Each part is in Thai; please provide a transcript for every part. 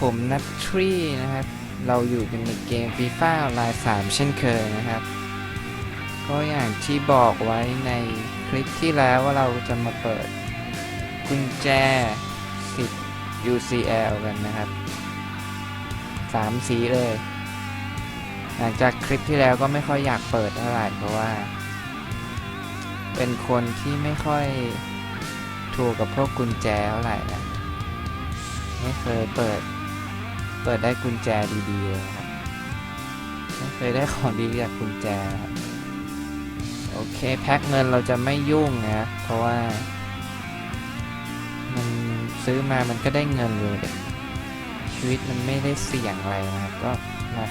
ผมนัททรีนะครับ เราอยู่กันในเกม FIFA ออนไลน์3เช่นเคยนะครับ ก็อย่างที่บอกไว้ในคลิปที่แล้วว่าเราจะมาเปิดกุญแจ10 UCL กันนะครับ 3 สีเลย หลังจากคลิปที่แล้วก็ไม่ค่อยอยากเปิดเท่าไหร่เพราะว่า เป็นคนที่ไม่ค่อยถูกกับพวกกุญแจเท่าไหร่นะไม่เคยเปิด เปิดได้กุญแจดีๆเลยครับไม่เคยได้ของดีจากกุญแจครับโอเค แพ็คเงินเราจะไม่ยุ่งนะเพราะว่า มันซื้อมามันก็ได้เงินเลยชีวิตมันไม่ได้เสี่ยงอะไรนะครับก็มา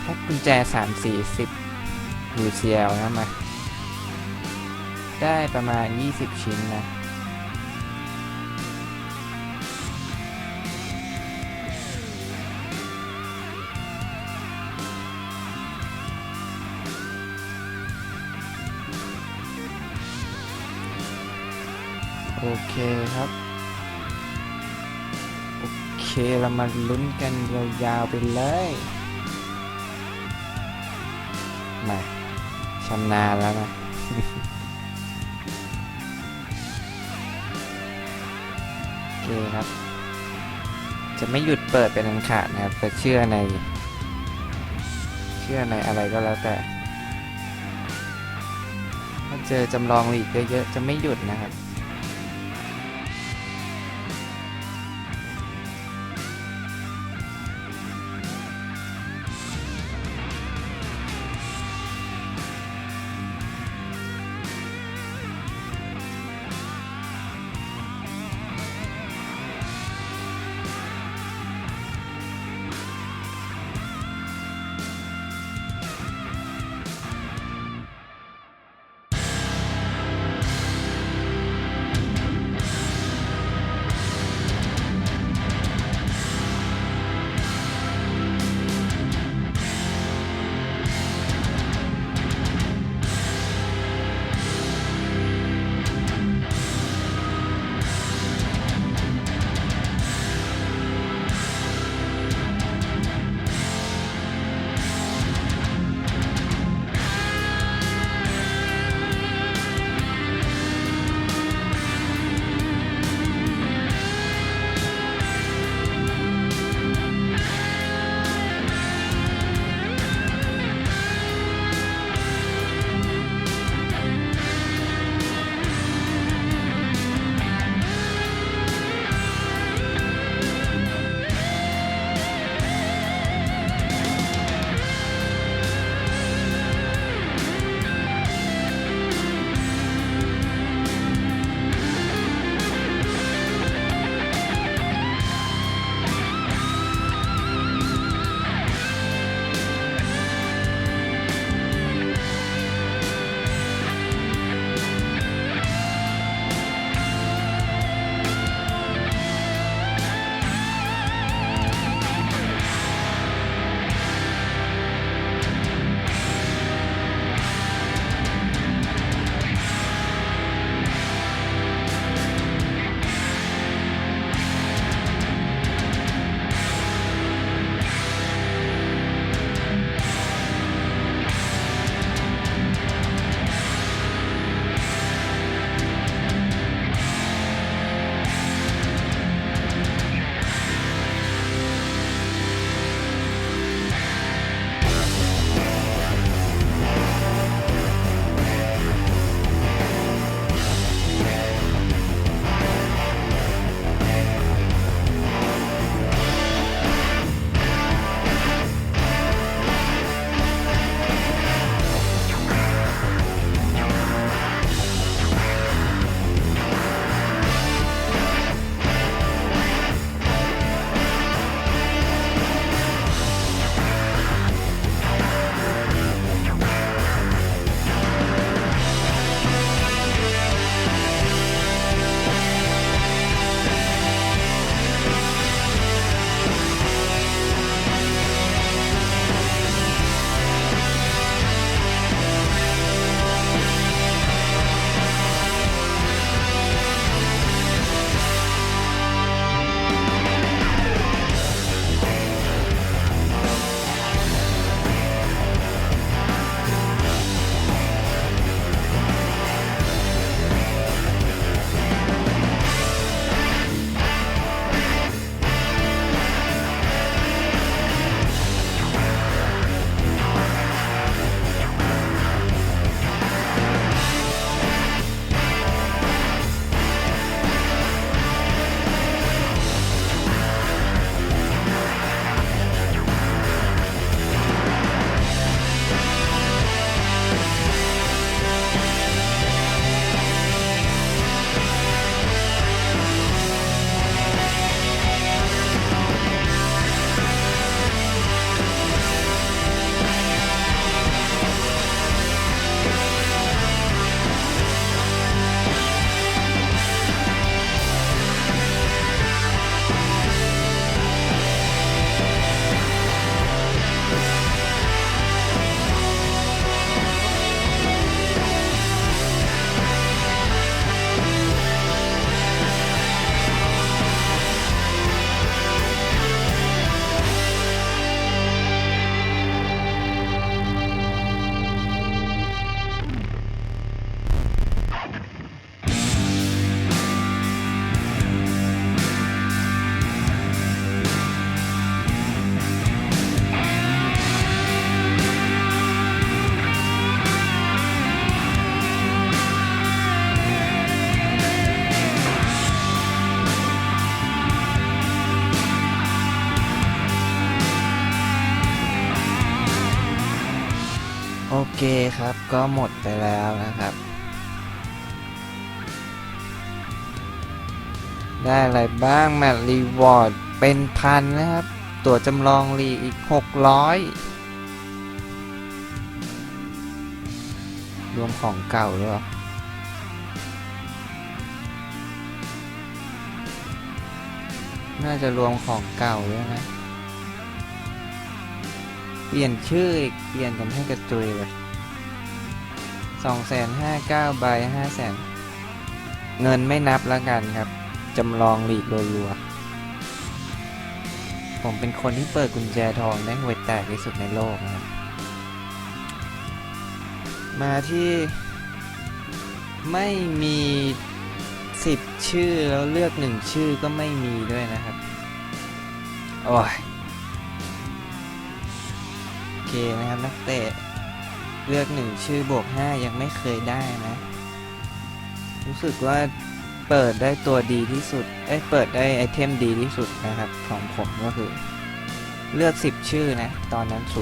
แพ็คกุญแจสามสี่สิบยูเซียนะมาได้ประมาณ 20 ชิ้นนะ โอเคครับ โอเคเรามาลุ้นกันยาวๆไปเลยมาชำนาญแล้วนะโอเคครับ จะไม่หยุดเปิดเป็นอันขาดนะครับแต่เชื่อใน เชื่อในอะไรก็แล้วแต่ ถ้าเจอจำลองลีกเยอะๆจะไม่หยุดนะครับ เคครับก็หมดไปแล้วนะครับ ได้อะไรบ้างแมตรีวอร์ดเป็นพันนะครับ ตัวจำลองลีอีก 600 รวมของเก่าด้วยเหรอน่าจะรวมของเก่าด้วยนะ เปลี่ยนชื่ออีก เปลี่ยนกันให้กระจุยเลย สองแสนห้าเก้าใบห้าแสนเงินไม่นับแล้วกันครับ จำลองหลีกรัวๆผมเป็นคนที่เปิดกุญแจทองได้หวยแตกที่สุดในโลกนะครับ มาที่ไม่มีสิบชื่อแล้วเลือกหนึ่งชื่อก็ไม่มีด้วยนะครับ โอ้ย โอเคนะครับนักเตะ เลือกหนึ่งชื่อบวกห้ายังไม่เคยได้นะ รู้สึกว่าเปิดได้ตัวดีที่สุดเอ้ยเปิดได้ไอเทมดีที่สุดนะครับ ของผมก็คือ เลือก 10 ชื่อนะ ตอนนั้น 08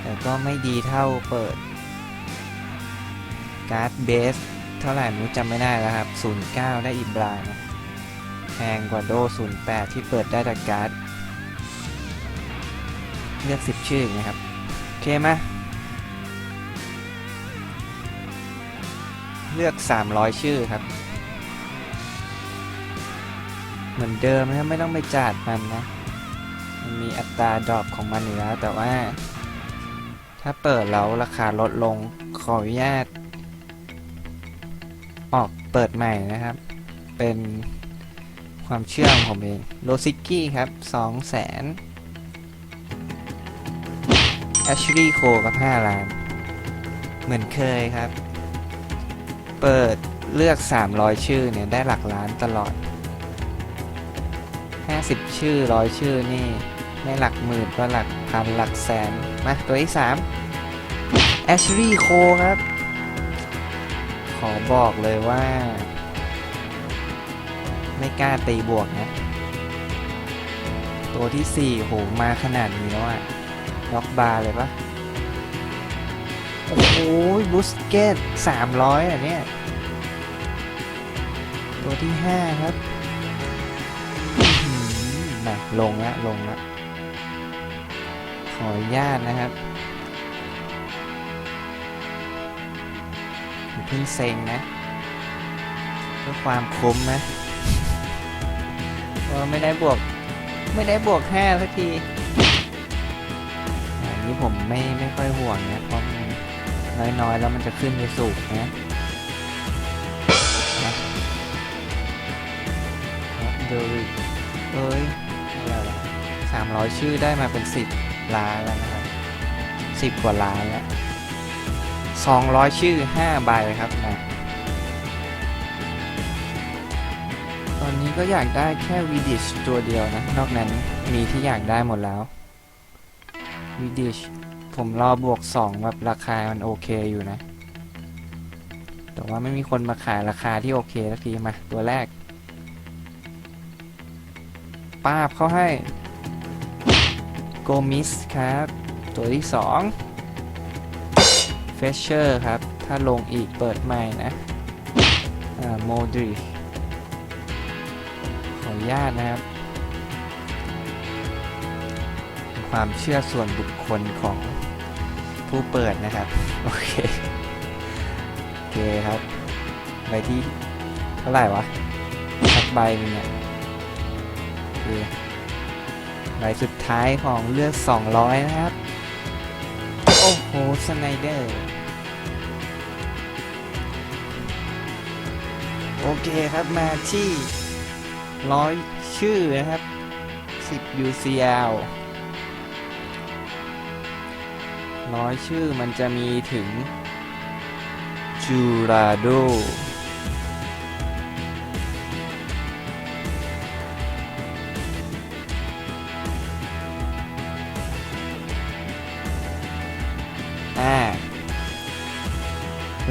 แต่ก็ไม่ดีเท่าเปิด การ์ดเบส เท่าไหร่รู้จำไม่ได้แล้วครับ 09 ได้อิบรานะแพงกว่าโด 08 ที่เปิดได้แต่การ์ด เลือก 10 ชื่ออย่างครับ โอเคไหมเลือก 300 ชื่อครับ เหมือนเดิมนะไม่ต้องไปจัดมันนะ มันมีอัตราดรอปของมันอยู่แล้ว แต่ว่า ถ้าเปิดแล้วราคาลดลงขออนุญาต ออกเปิดใหม่นะครับ เป็นความเชื่อของผมเอง โลซิกกี้ครับ 2 0 0 0 0 แอชลีย์โคกับ 5 ล้าน เหมือนเคยครับ เปิดเลือก 300 ชื่อเนี่ย ได้หลักล้านตลอด 50 ชื่อ100ชื่อนี่ไม่หลักหมื่นก็หลักพันหลักแสน มา ตัวที่3แอชลีย์โคครับ ขอบอกเลยว่า ไม่กล้าตีบวกนะ ตัวที่4โหมาขนาดนี้แล้วอะ ล็อกบาร์เลยปะโอ้โหบุสเกตสามร้อยอะเนี่ย ตัวที่ห้าครับนะลงละลงละขออนุญาตนะครับเพิ่งเซ็งนะเพื่อความคุ้มนะเพราะว่าไม่ได้บวก ไม่ได้บวกห้าสักที ผมไม่ไม่ค่อยห่วงนะเพราะนน้อยๆ แล้วมันจะขึ้นไปสูงนะเดริเอ้ยอะไรวะสามร้อยชื่อได้มาเป็นสิบล้านแล้วนะครับสิบกว่าล้านแล้วสองร้อยชื่อห้าใบครับนะตอนนี้ก็อยากได้แค่วีดิชตัวเดียวนะ นอกนั้นมีที่อยากได้หมดแล้ว วิดิชผมรอบวกสองแบบราคามันโอเคอยู่นะ แต่ว่าไม่มีคนมาขายราคาที่โอเคสักทีมา ตัวแรก ป้าบเข้าให้ โกมิสครับ ตัวที่สองเฟชเชอร์ครับ ถ้าลงอีกเปิดใหม่นะโมดริขออนุญาตนะครับ ความเชื่อส่วนบุคคลของผู้เปิดนะครับ โอเค โอเคครับ ใบที่เท่าไหร่วะสักใบนึงเนี่ยโอใบสุดท้ายของเลือก 200 นะครับ โอ้โห สไนเดอร์ โอเคครับมาที่ร้อยชื่อนะครับ 10 UCL ร้อยชื่อมันจะมีถึงจูราโดอ่า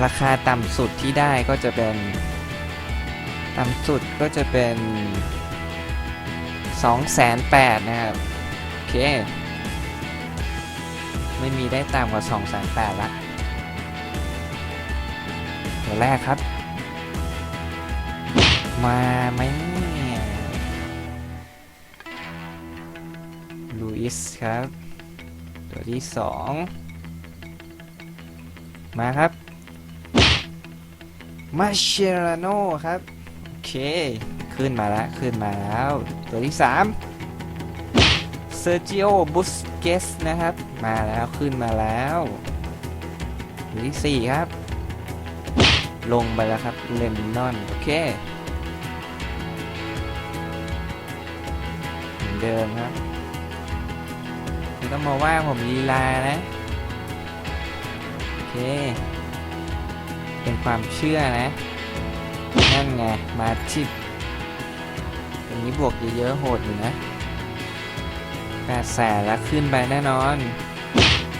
ราคาต่ำสุดที่ได้ก็จะเป็น ต่ำสุดก็จะเป็น 2 8 0 0 0นะครับ โอเค ไม่มีได้ต่ำกว่า2 8 0 0 0ละตัวแรกครับ มาไหมลูอิสครับ ตัวที่สองมาครับ มาเชราโนครับ โอเค ขึ้นมาแล้ว ขึ้นมาแล้ว ตัวที่สามเซอร์จิโอ บุสเกสนะครับ มาแล้วขึ้นมาแล้วตัวที่สี่ครับ ลงไปแล้วครับเลนนอนโอเคเหมือนเดิมครับไม่ต้องมาว่าผมลีลานะโอเค เป็นความเชื่อนะนั่นไงมาชิปอันนี้บวกเยอะๆโหดอยู่นะแปดแสนแล้วขึ้นไปแน่นอน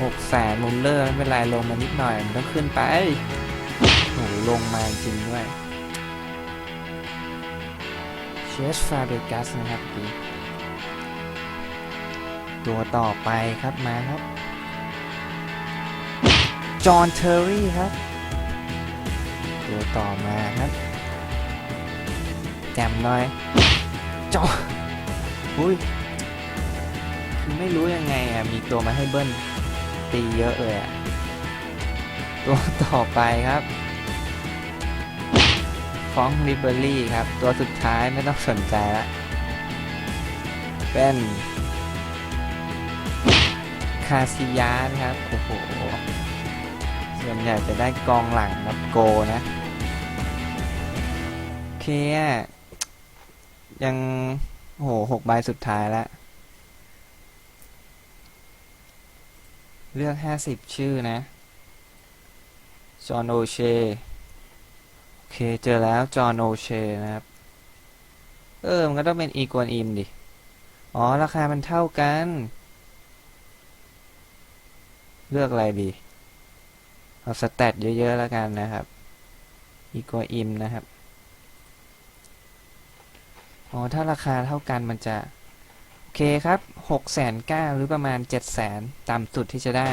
หกแสนมุลเลอร์ไม่เป็นไรลงมานิดหน่อยมันต้องขึ้นไปโหลงมาจริงด้วยเชสฟาเบกัสนะครับดีตัวต่อไปครับมาครับ จอห์นเทอร์รี่ครับ ตัวต่อมาครับแจมหน่อย จออุ้ยคือไม่รู้ยังไงอะ มีตัวมาให้เบิ้ล ตีเยอะเลยอะตัวต่อไปครับฟองริเบอรี่ครับ ตัวสุดท้ายไม่ต้องสนใจละเป็นคาซิยาสครับ โอ้โห ส่วนใหญ่จะได้กองหลังกับโกนะ โอเคยังโหหกใบสุดท้ายแล้ว เลือกห้าสิบชื่อนะ จอห์นโอเชโอเค เจอแล้ว จอห์นโอเชนะครับ เออ มันก็ต้องเป็นอีกวนอิมดิ อ๋อ ราคามันเท่ากัน เลือกอะไรดี เอาสแตทเยอะ ๆ แล้วกันนะครับ อีกวนอิมนะครับ อ๋อ ถ้าราคาเท่ากันมันจะ เคครับหกแสนเก้าหรือประมาณเจ็ดแสนต่ำสุดที่จะได้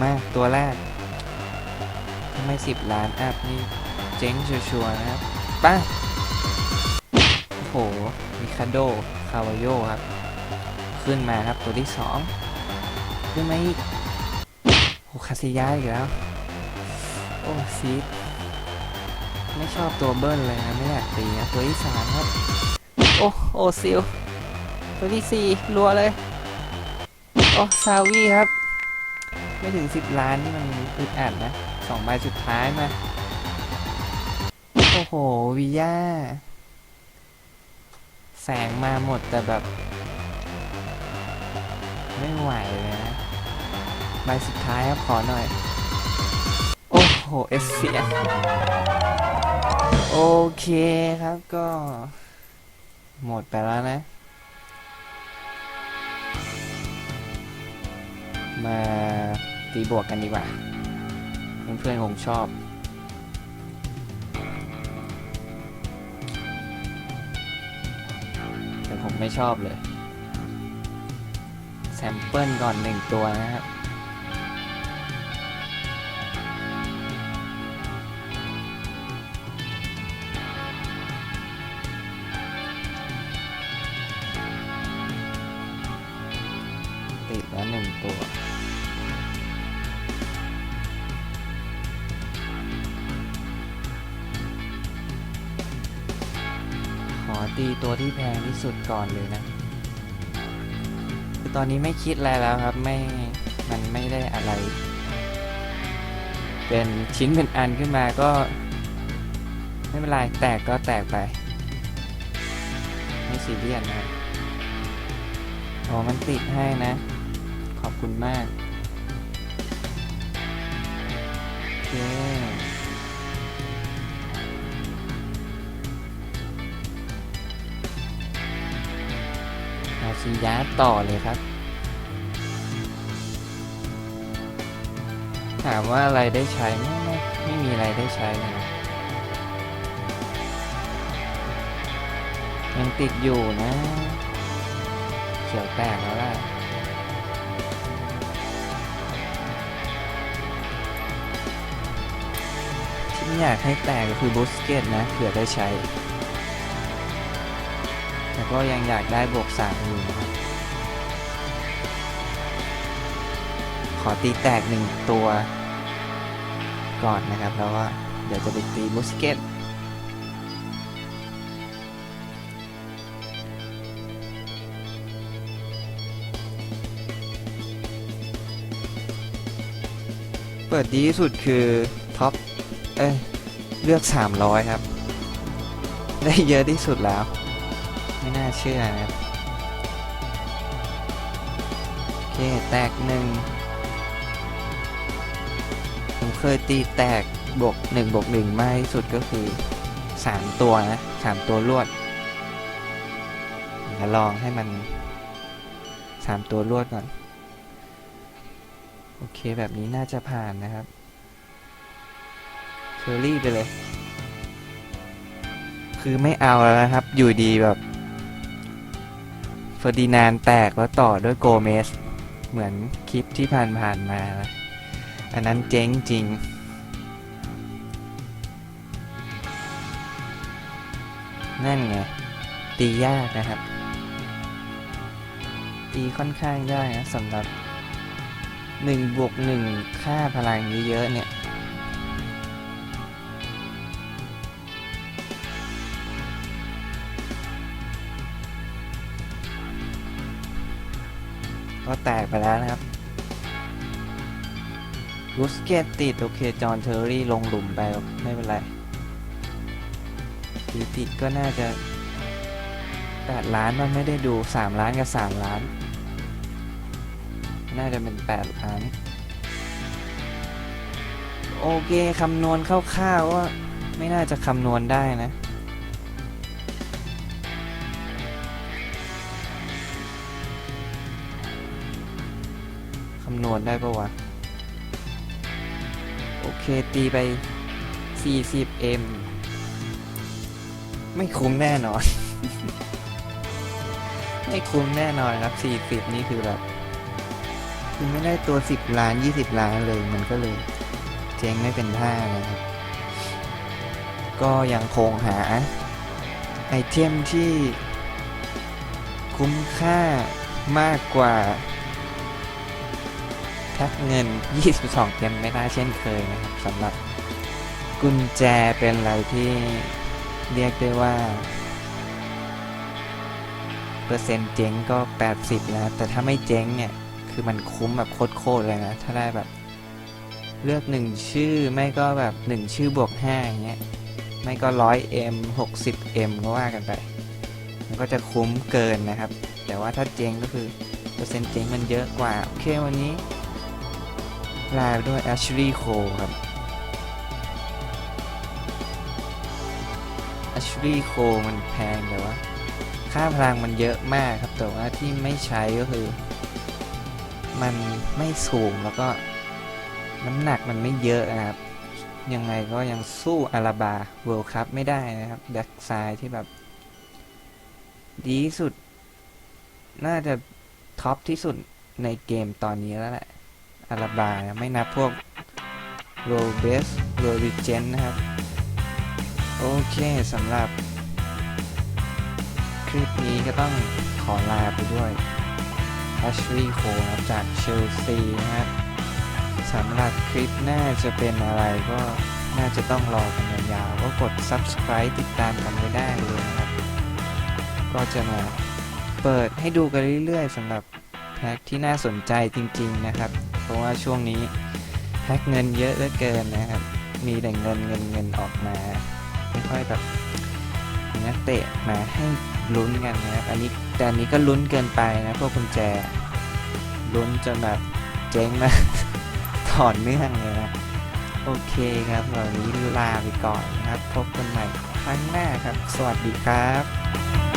มาตัวแรกถ้าไม่สิบล้านอัพนี่เจ๊งชัวร์นะครับไป้าโอ้โหมิคาโด คาวาโยครับ ขึ้นมาครับตัวที่สองขึ้นมาอีกโอ้คาซิยาอีกแล้ว โอ้ซีดไม่ชอบตัวเบิ้ลเลยนะ ไม่อยากตีนะตัวที่สามครับ โอ้ โอซิล ตัวที่สี่รัวเลย โอ้ซาวีครับ ไม่ถึงสิบล้านนี่มันอึดอัดนะสองใบสุดท้ายมา โอ้โหวิย่า แสงมาหมดแต่แบบ ไม่ไหวเลยนะ ใบสุดท้ายครับขอหน่อย โอ้โห เอสเซียโอเคครับก็ หมดไปแล้วนะ มาตีบวกกันดีกว่า เพื่อนๆคงชอบ แต่ผมไม่ชอบเลย แซมเปิลก่อนหนึ่งตัวนะครับ ที่แพงที่สุดก่อนเลยนะ คือตอนนี้ไม่คิดอะไรแล้วครับไม่มันไม่ได้อะไร เป็นชิ้นเป็นอันขึ้นมาก็ ไม่เป็นไรแตกก็แตกไป ไม่ซีเรียสนะครับอ๋อมันติดให้นะ ขอบคุณมากโอเค ซียาต่อเลยครับ ถามว่าอะไรได้ใช้ไม่ไม่ไม่มีอะไรได้ใช้นะยังติดอยู่นะ เขียวแตกแล้วล่ะที่อยากให้แตกก็คือบูสเกตนะเผื่อได้ใช้ ก็ยังอยากได้บวกสามอยู่นะครับ ขอตีแตกหนึ่งตัว ก่อนนะครับ แล้วก็เดี๋ยวจะไปตีบูสเกตเปิดดีที่สุดคือท็อป เอ้ย เลือก 300 ครับ ได้เยอะที่สุดแล้ว ไม่น่าเชื่อนะครับ โอเค แตกหนึ่งผมเคยตีแตกบวก1บวก1มากที่สุดก็คือ3ตัวนะ3ตัวรวดเดี๋ยวลองให้มัน3ตัวรวดก่อน โอเคแบบนี้น่าจะผ่านนะครับเคอรี่ไปเลย คือไม่เอาแล้วนะครับ อยู่ดีแบบ เฟอร์ดินานด์แตกแล้วต่อด้วยโกเมส เหมือนคลิปที่ผ่านๆมา อันนั้นเจ๊งจริงนั่นไง ตียากนะครับ ตีค่อนข้างได้นะสำหรับหนึ่งบวกหนึ่งค่าพลังเยอะๆเนี่ย ก็แตกไปแล้วนะครับรูสเกตติด โอเค จอห์นเทอร์รี่ลงหลุมไป ไม่เป็นไรตีติดก็น่าจะ 8 ล้านมันไม่ได้ดู 3 ล้านกับ 3 ล้าน น่าจะเป็น 8 ล้าน โอเค คำนวณคร่าวๆว่า ไม่น่าจะคำนวณได้นะำนวณได้ปะวะ โอเค ตีไป 40m ไม่คุ้มแน่นอน ไม่คุ้มแน่นอนครับ 40 นี่คือแบบคือไม่ได้ตัว 10 ล้าน 20 ล้านเลย มันก็เลยเจ๊งไม่เป็นท่านะครับ ก็ยังคงหา ไอเทมที่คุ้มค่ามากกว่า แท็กเงิน 22 เต็มไม่ได้เช่นเคยนะครับสำหรับกุญแจเป็นอะไรที่เรียกได้ว่า เปอร์เซ็นต์เจ๊งก็ 80 แล้ว แต่ถ้าไม่เจ๊งเนี่ย คือมันคุ้มแบบโคตรๆเลยนะ ถ้าได้แบบเลือกหนึ่งชื่อไม่ก็แบบหนึ่งชื่อบวกห้าอย่างเงี้ยไม่ก็ร้อยเอ็มหกสิบเอ็มก็ว่ากันไป มันก็จะคุ้มเกินนะครับ แต่ว่าถ้าเจ๊งก็คือ เปอร์เซ็นต์เจ๊งมันเยอะกว่า โอเควันนี้ ลาไปด้วย Ashley Cole ครับ Ashley Cole มันแพงแต่ว่าค่าพลังมันเยอะมากครับ แต่ว่าที่ไม่ใช้ก็คือ มันไม่สูงแล้วก็น้ำหนักมันไม่เยอะนะครับ ยังไงก็ยังสู้อาราบาเวิลด์คัพไม่ได้นะครับแบ็กซ้ายที่แบบ ดีสุด น่าจะท็อปที่สุดในเกมตอนนี้แล้วแหละ อาราบาไม่นับพวกโรเบสโรลิเจนนะครับ โอเคสำหรับ คลิปนี้ก็ต้องขอลาไปด้วย Ashley Cole นะครับจากเชลซีนะครับสำหรับคลิปหน้าจะเป็นอะไรก็น่าจะต้องรอกันยาวๆก็กด subscribe ติดตามกันไว้ได้เลยนะครับ ก็จะมาเปิดให้ดูกันเรื่อยๆสำหรับแพ็กที่น่าสนใจจริงๆนะครับ เพราะว่าช่วงนี้แพ็กเงินเยอะเหลือเกินนะครับ มีแต่เงินเงินเงินออกมา ไม่ค่อยแบบนักเตะมาให้ลุ้นกันนะครับ อันนี้แต่อันนี้ก็ลุ้นเกินไปนะพวกกุญแจลุ้นจนแบบเจ๊งมากต่อเนื่องเลยนะโอเคครับวันนี้ลาไปก่อนนะครับ พบกันใหม่ครั้งหน้าครับ สวัสดีครับ